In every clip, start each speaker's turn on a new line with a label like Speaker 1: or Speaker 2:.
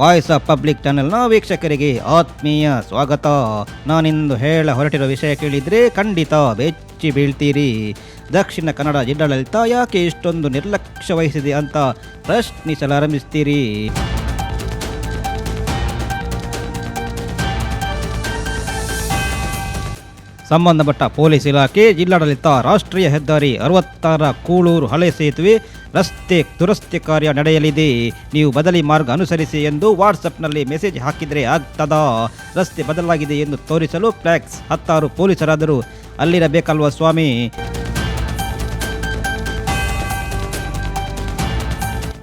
Speaker 1: Voice of public ಚಾನೆಲ್ನ ವೀಕ್ಷಕರಿಗೆ ಆತ್ಮೀಯ ಸ್ವಾಗತ. ನಾನಿಂದು ಹೇಳ ಹೊರಟಿರೋ ವಿಷಯ ಕೇಳಿದರೆ ಖಂಡಿತ ಬೆಚ್ಚಿ ಬೀಳ್ತೀರಿ. ದಕ್ಷಿಣ ಕನ್ನಡ ಜಿಲ್ಲಾಡಳಿತ ಯಾಕೆ ಇಷ್ಟೊಂದು ನಿರ್ಲಕ್ಷ್ಯ ವಹಿಸಿದೆ ಅಂತ ಪ್ರಶ್ನಿಸಲಾರಂಭಿಸ್ತೀರಿ. ಸಂಬಂಧಪಟ್ಟ ಪೊಲೀಸ್ ಇಲಾಖೆ ಜಿಲ್ಲಾಡಳಿತ, ರಾಷ್ಟ್ರೀಯ ಹೆದ್ದಾರಿ ಅರವತ್ತಾರ ಕೂಳೂರು ಹಳೆ ಸೇತುವೆ ರಸ್ತೆ ದುರಸ್ತಿ ಕಾರ್ಯ ನಡೆಯಲಿದೆ. ನೀವು ಬದಲಿ ಮಾರ್ಗ ಅನುಸರಿಸಿ ಎಂದು ವಾಟ್ಸಪ್ನಲ್ಲಿ ಮೆಸೇಜ್ ಹಾಕಿದರೆ ಆಗ್ತದ? ರಸ್ತೆ ಬದಲಾಗಿದೆ ಎಂದು ತೋರಿಸಲು ಫ್ಲ್ಯಾಕ್ಸ್ ಹತ್ತಾರು ಪೊಲೀಸರಾದರೂ. ಅಲ್ಲಿರಬೇಕಲ್ವ ಸ್ವಾಮಿ?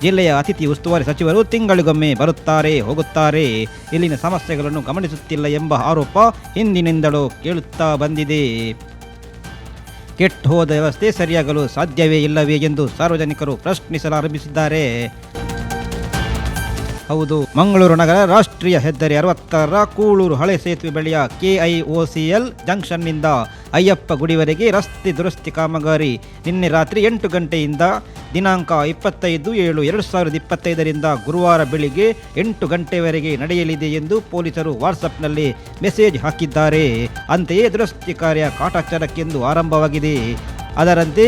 Speaker 1: ಜಿಲ್ಲೆಯ ಅತಿಥಿ ಉಸ್ತುವಾರಿ ಸಚಿವರು ತಿಂಗಳಿಗೊಮ್ಮೆ ಬರುತ್ತಾರೆ, ಹೋಗುತ್ತಾರೆ. ಇಲ್ಲಿನ ಸಮಸ್ಯೆಗಳನ್ನು ಗಮನಿಸುತ್ತಿಲ್ಲ ಎಂಬ ಆರೋಪ ಹಿಂದಿನಿಂದಲೂ ಕೇಳುತ್ತಾ ಬಂದಿದೆ. ಕೆಟ್ಟು ಹೋದ ವ್ಯವಸ್ಥೆ ಸರಿಯಾಗಲು ಸಾಧ್ಯವೇ ಇಲ್ಲವೇ ಎಂದು ಸಾರ್ವಜನಿಕರು ಪ್ರಶ್ನಿಸಲಾರಂಭಿಸಿದ್ದಾರೆ. ಹೌದು, ಮಂಗಳೂರು ನಗರ ರಾಷ್ಟ್ರೀಯ ಹೆದ್ದಾರಿ ಅರವತ್ತರ, ಕೂಳೂರು ಹಳೆ ಸೇತುವೆ ಬಳಿಯ ಕೆಐಒಸಿಎಲ್ ಜಂಕ್ಷನ್ನಿಂದ ಅಯ್ಯಪ್ಪ ಗುಡಿವರೆಗೆ ರಸ್ತೆ ದುರಸ್ತಿ ಕಾಮಗಾರಿ ನಿನ್ನೆ ರಾತ್ರಿ ಎಂಟು ಗಂಟೆಯಿಂದ ದಿನಾಂಕ ಇಪ್ಪತ್ತೈದು ಏಳು ಎರಡು ಸಾವಿರದ ಇಪ್ಪತ್ತೈದರಿಂದ ಗುರುವಾರ ಬೆಳಿಗ್ಗೆ ಎಂಟು ಗಂಟೆವರೆಗೆ ನಡೆಯಲಿದೆ ಎಂದು ಪೊಲೀಸರು ವಾಟ್ಸಪ್ನಲ್ಲಿ ಮೆಸೇಜ್ ಹಾಕಿದ್ದಾರೆ. ಅಂತೆಯೇ ದುರಸ್ತಿ ಕಾರ್ಯ ಕಾಟಾಚಾರಕ್ಕೆಂದು ಆರಂಭವಾಗಿದೆ. ಅದರಂತೆ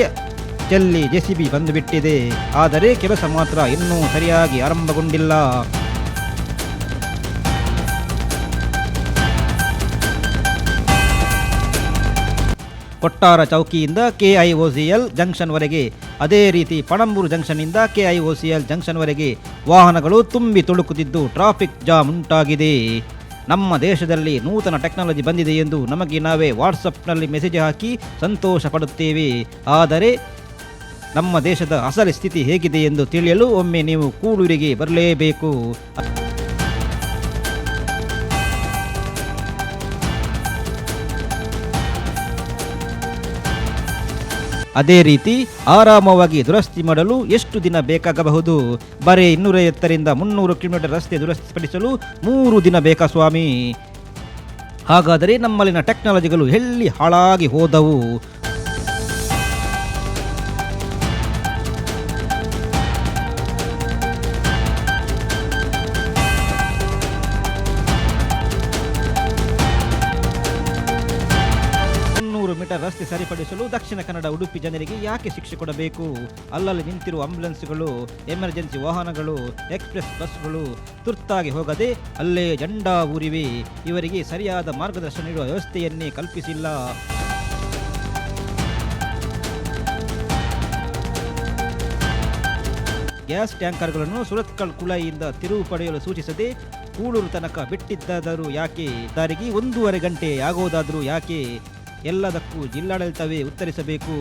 Speaker 1: ಚೆಲ್ಲಿ ಜೆಸಿಬಿ ಬಂದುಬಿಟ್ಟಿದೆ. ಆದರೆ ಕೆಲಸ ಮಾತ್ರ ಇನ್ನೂ ಸರಿಯಾಗಿ ಆರಂಭಗೊಂಡಿಲ್ಲ. ಕೊಟ್ಟಾರ ಚೌಕಿಯಿಂದ ಕೆಐಒಸಿಎಲ್ ಜಂಕ್ಷನ್ವರೆಗೆ ಅದೇ ರೀತಿ ಪಣಂಬೂರು ಜಂಕ್ಷನ್ನಿಂದ ಕೆಐಒಸಿಎಲ್ ಜಂಕ್ಷನ್ವರೆಗೆ ವಾಹನಗಳು ತುಂಬಿ ತುಳುಕುತ್ತಿದ್ದು ಟ್ರಾಫಿಕ್ ಜಾಮ್ ಉಂಟಾಗಿದೆ. ನಮ್ಮ ದೇಶದಲ್ಲಿ ನೂತನ ಟೆಕ್ನಾಲಜಿ ಬಂದಿದೆ ಎಂದು ನಮಗೆ ನಾವೇ ವಾಟ್ಸಪ್ನಲ್ಲಿ ಮೆಸೇಜ್ ಹಾಕಿ ಸಂತೋಷ ಪಡುತ್ತೇವೆ ಆದರೆ ನಮ್ಮ ದೇಶದ ಅಸಲಿ ಸ್ಥಿತಿ ಹೇಗಿದೆ ಎಂದು ತಿಳಿಯಲು ಒಮ್ಮೆ ನೀವು ಕೂಡೂರಿಗೆ ಬರಲೇಬೇಕು. ಅದೇ ರೀತಿ ಆರಾಮವಾಗಿ ದುರಸ್ತಿ ಮಾಡಲು ಎಷ್ಟು ದಿನ ಬೇಕಾಗಬಹುದು? ಬರೀ ಇನ್ನೂರೈವತ್ತರಿಂದ ಮುನ್ನೂರು ಕಿಲೋಮೀಟರ್ ರಸ್ತೆ ದುರಸ್ತಿಪಡಿಸಲು ಮೂರು ದಿನ ಬೇಕಾ ಸ್ವಾಮಿ? ಹಾಗಾದರೆ ನಮ್ಮಲ್ಲಿನ ಟೆಕ್ನಾಲಜಿಗಳು ಎಲ್ಲಿ ಹಾಳಾಗಿ ಹೋದವು? ರಸ್ತೆ ಸರಿಪಡಿಸಲು ದಕ್ಷಿಣ ಕನ್ನಡ ಉಡುಪಿ ಜನರಿಗೆ ಯಾಕೆ ಶಿಕ್ಷೆ ಕೊಡಬೇಕು? ಅಲ್ಲಲ್ಲಿ ನಿಂತಿರುವ ಆಂಬ್ಯುಲೆನ್ಸ್ಗಳು, ಎಮರ್ಜೆನ್ಸಿ ವಾಹನಗಳು, ಎಕ್ಸ್ಪ್ರೆಸ್ ಬಸ್ಗಳು ತುರ್ತಾಗಿ ಹೋಗದೆ ಅಲ್ಲೇ ಜಂಡಾ ಊರಿವೆ. ಇವರಿಗೆ ಸರಿಯಾದ ಮಾರ್ಗದರ್ಶನ ನೀಡುವ ವ್ಯವಸ್ಥೆಯನ್ನೇ ಕಲ್ಪಿಸಿಲ್ಲ. ಗ್ಯಾಸ್ ಟ್ಯಾಂಕರ್ಗಳನ್ನು ಸುರತ್ಕಲ್ ಕುಳಾಯಿಯಿಂದ ತಿರುವು ಪಡೆಯಲು ಸೂಚಿಸದೆ ಕೂಳೂರು ತನಕ ಬಿಟ್ಟಿದ್ದಾದರೂ ಯಾಕೆ? ದಾರಿಗೆ ಒಂದೂವರೆ ಗಂಟೆ ಆಗೋದಾದರೂ ಯಾಕೆ? ಎಲ್ಲದಕ್ಕೂ ಜಿಲ್ಲಾಡಳಿತವೇ ಉತ್ತರಿಸಬೇಕು.